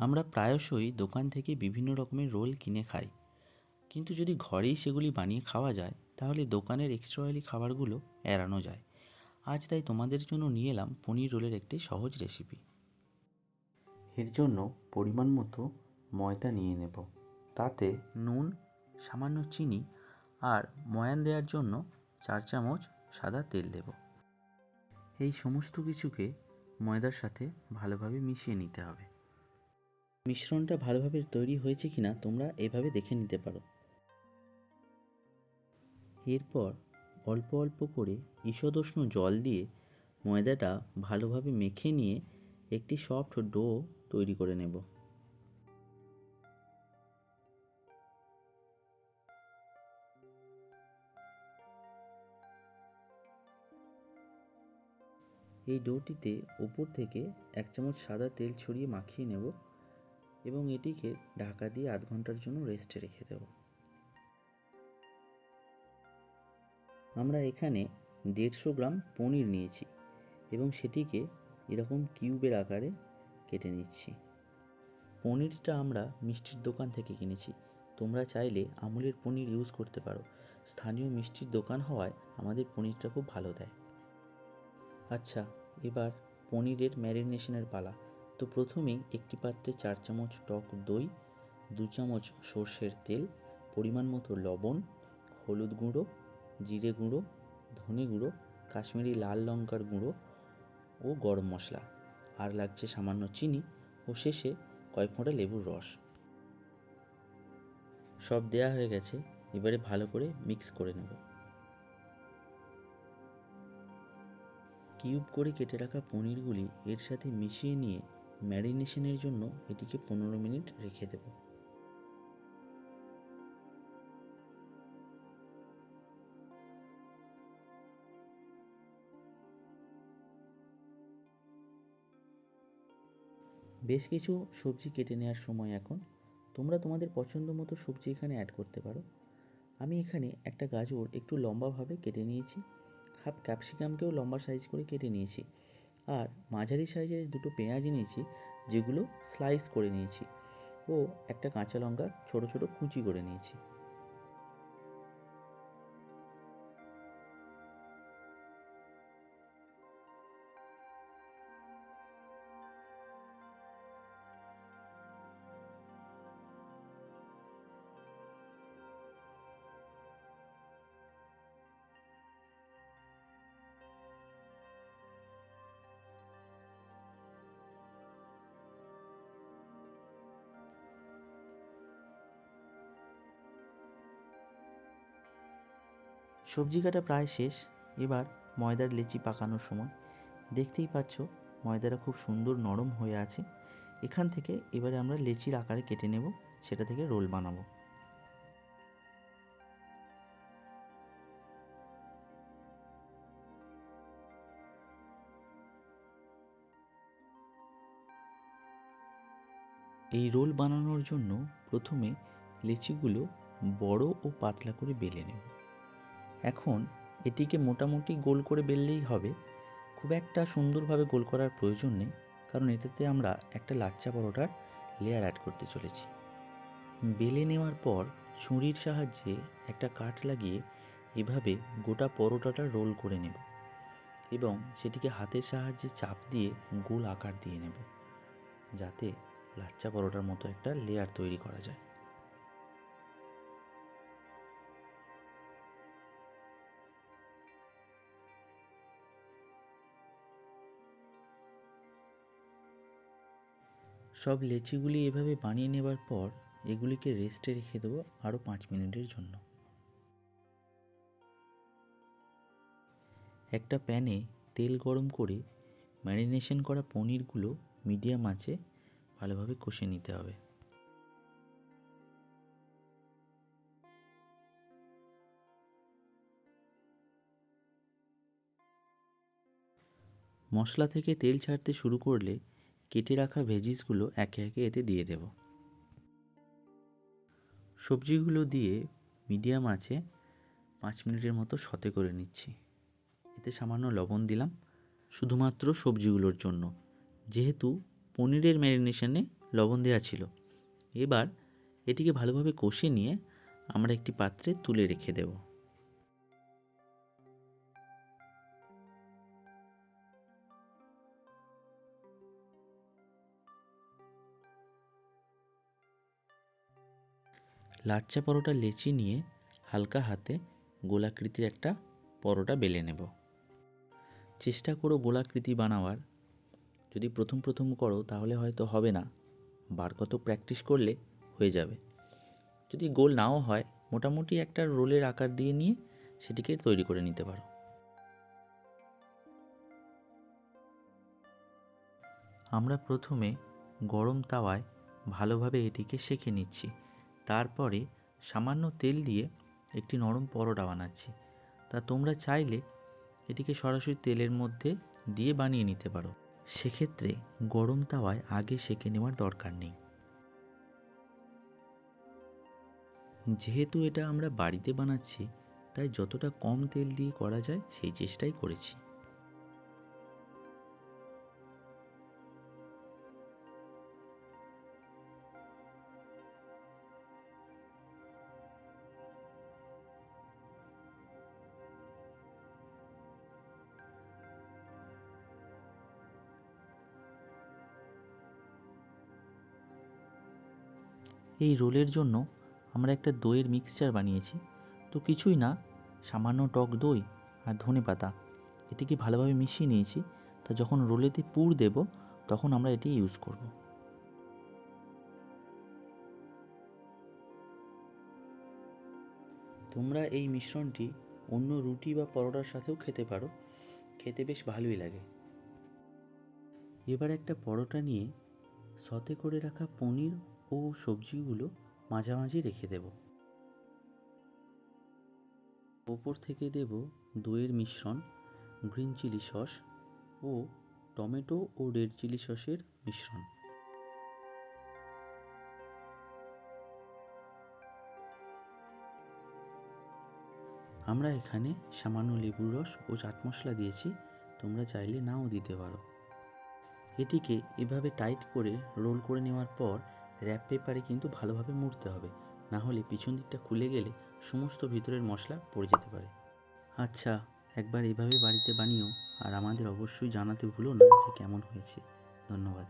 আমরা প্রায়শই দোকান থেকে বিভিন্ন রকমের রোল কিনে খাই। কিন্তু যদি ঘরেই সেগুলি বানিয়ে খাওয়া যায়, তাহলে দোকানের এক্সট্রা অয়েলি খাবারগুলো এড়ানো যায়। আজ তাই তোমাদের জন্য নিয়ে এলাম পনির রোলের একটি সহজ রেসিপি এর জন্য পরিমাণ মতো ময়দা নিয়ে নেব। তাতে নুন, সামান্য চিনি আর ময়ান দেওয়ার জন্য চার চামচ সাদা তেল দেব। এই সমস্ত কিছুকে ময়দার সাথে ভালোভাবে মিশিয়ে নিতে হবে। মিশ্রণটা ভালোভাবে তৈরি হয়েছে কিনা তোমরা এভাবে দেখে নিতে পারো। এরপর অল্প অল্প করে ঈষদুষ্ণ জল দিয়ে ময়দাটা ভালোভাবে মেখে নিয়ে একটি সফট ডো তৈরি করে নেব। এই ডোটিতে ওপর থেকে এক চামচ সাদা তেল ছড়িয়ে মাখিয়ে নেব। এবং এটিকে ঢাকা দিয়ে আধ ঘণ্টার জন্য রেস্টে রেখে দেব। আমরা এখানে দেড়শো গ্রাম পনির নিয়েছি এবং সেটিকে এরকম কিউবের আকারে কেটে নিচ্ছি। পনিরটা আমরা মিষ্টির দোকান থেকে কিনেছি। তোমরা চাইলে আমুলের পনির ইউজ করতে পারো। স্থানীয় মিষ্টির দোকান হওয়ায় আমাদের পনিরটা খুব ভালো দেয়। আচ্ছা এবার পনিরের ম্যারিনেশনের পালা। তো প্রথমেই একটি পাত্রে চার চামচ টক দই, দু চামচ সর্ষের তেল, পরিমাণ মতো লবণ, হলুদ গুঁড়ো, জিরে গুঁড়ো, ধনে গুঁড়ো, কাশ্মীরি লাল লঙ্কার গুঁড়ো ও গরম মশলা। আর লাগছে সামান্য চিনি ও শেষে কয়েক ফোঁটা লেবুর রস। সব দেয়া হয়ে গেছে, এবারে ভালো করে মিক্স করে নেব। কিউব করে কেটে রাখা পনিরগুলি এর সাথে মিশিয়ে নিয়ে ম্যারিনেশনের জন্য এটিকে পনেরো মিনিট রেখে দেব। বেশ কিছু সবজি কেটে নেওয়ার সময় এখন তোমরা তোমাদের পছন্দ মতো সবজি এখানে অ্যাড করতে পারো। আমি এখানে একটা গাজর একটু লম্বাভাবে কেটে নিয়েছি। হাফ ক্যাপসিকামকেও লম্বা সাইজ করে কেটে নিয়েছি। আর মাঝারি সাইজের দুটো পেঁয়াজ নিয়েছি যেগুলো স্লাইস করে নিয়েছি। ও একটা কাঁচা লঙ্কা ছোটো ছোটো কুচি করে নিয়েছি। সবজি কাটা প্রায় শেষ। এবার ময়দার লেচি পাকানোর সময়। দেখতেই পাচ্ছ, ময়দাটা খুব সুন্দর নরম হয়ে আছে। এখান থেকে এবারে আমরা লেচির আকারে কেটে নেব, সেটা থেকে রোল বানাবো। এই রোল বানানোর জন্য প্রথমে লেচিগুলো বড় ও পাতলা করে বেলে নেব। এখন এটিকে মোটামুটি গোল করে বেললেই হবে। খুব একটা সুন্দরভাবে গোল করার প্রয়োজন নেই, কারণ এটাতে আমরা একটা লাচ্চা পরোটার লেয়ার অ্যাড করতে চলেছি। বেলে নেওয়ার পর ছুরির সাহায্যে একটা কাঠ লাগিয়ে এভাবে গোটা পরোটাটা রোল করে নেব এবং সেটিকে হাতের সাহায্যে চাপ দিয়ে গোল আকার দিয়ে নেব, যাতে লাচ্চা পরোটার মতো একটা লেয়ার তৈরি করা যায়। সব লেচিগুলি এভাবে বানিয়ে নেবার পর এগুলিকে রেস্টে রেখে দেবো আরও পাঁচ মিনিটের জন্য। একটা প্যানে তেল গরম করে ম্যারিনেশন করা পনিরগুলো মিডিয়াম আঁচে ভালোভাবে কষে নিতে হবে। মশলা থেকে তেল ছাড়তে শুরু করলে কেটে রাখা ভেজিসগুলো একে একে এতে দিয়ে দেব। সবজিগুলো দিয়ে মিডিয়াম আছে পাঁচ মিনিটের মতো সতে করে নিচ্ছি। এতে সামান্য লবণ দিলাম, শুধুমাত্র সবজিগুলোর জন্য। যেহেতু পনিরের ম্যারিনেশনে লবণ দেওয়া ছিল, এবার এটিকে ভালোভাবে কষে নিয়ে আমরা একটি পাত্রে তুলে রেখে দেব। লাচ্চা পরোটা লেচি নিয়ে হালকা হাতে গোলাকৃতির একটা পরোটা বেলে নেব। চেষ্টা করো গোলাকৃতি বানাবার। যদি প্রথম প্রথম করো, তাহলে হয়তো হবে না। বার কত প্র্যাকটিস করলে হয়ে যাবে। যদি গোল নাও হয়, মোটামুটি একটা রোলের আকার দিয়ে নিয়ে সেটিকে তৈরি করে নিতে পারো। আমরা প্রথমে গরম তাওয়ায় ভালোভাবে এটিকে সেঁকে নিচ্ছি। তারপরে সামান্য তেল দিয়ে একটি নরম পরোটা বানাচ্ছি। তা তোমরা চাইলে এটিকে সরাসরি তেলের মধ্যে দিয়ে বানিয়ে নিতে পারো। সেক্ষেত্রে গরম তাওয়ায় আগে সেঁকে নেওয়ার দরকার নেই। যেহেতু এটা আমরা বাড়িতে বানাচ্ছি, তাই যতটা কম তেল দিয়ে করা যায় সেই চেষ্টাই করেছি। এই রোলের জন্য আমরা একটা দইয়ের মিক্সচার বানিয়েছি। তো কিছুই না, সামান্য টক দই আর ধনে পাতা। এটিকে ভালোভাবে মিশিয়ে নিয়েছি। তা যখন রোলেতে পুর দেব, তখন আমরা এটি ইউজ করব। তোমরা এই মিশ্রণটি অন্য রুটি বা পরোটার সাথেও খেতে পারো। খেতে বেশ ভালোই লাগে। এবার একটা পরোটা নিয়ে সতে করে রাখা পনির ও সবজিগুলো মাঝামাঝি রেখে দেব। ওপর থেকে দেব দইয়ের মিশ্রণ, গ্রিন চিলি সস ও টমেটো ও রেড চিলি সসের মিশ্রণ। আমরা এখানে সামান্য লেবুর রস ও চাট মশলা দিয়েছি, তোমরা চাইলে নাও দিতে পারো। এটিকে এভাবে টাইট করে রোল করে নেওয়ার পর র্যাপ পেপারে কিন্তু ভালোভাবে মুড়তে হবে, না হলে পিছন দিকটা খুলে গেলে সমস্ত ভিতরের মশলা পড়ে যেতে পারে। আচ্ছা একবার এভাবে বাড়িতে বানিও, আর আমাদের অবশ্যই জানাতে ভুলো না যে কেমন হয়েছে। ধন্যবাদ।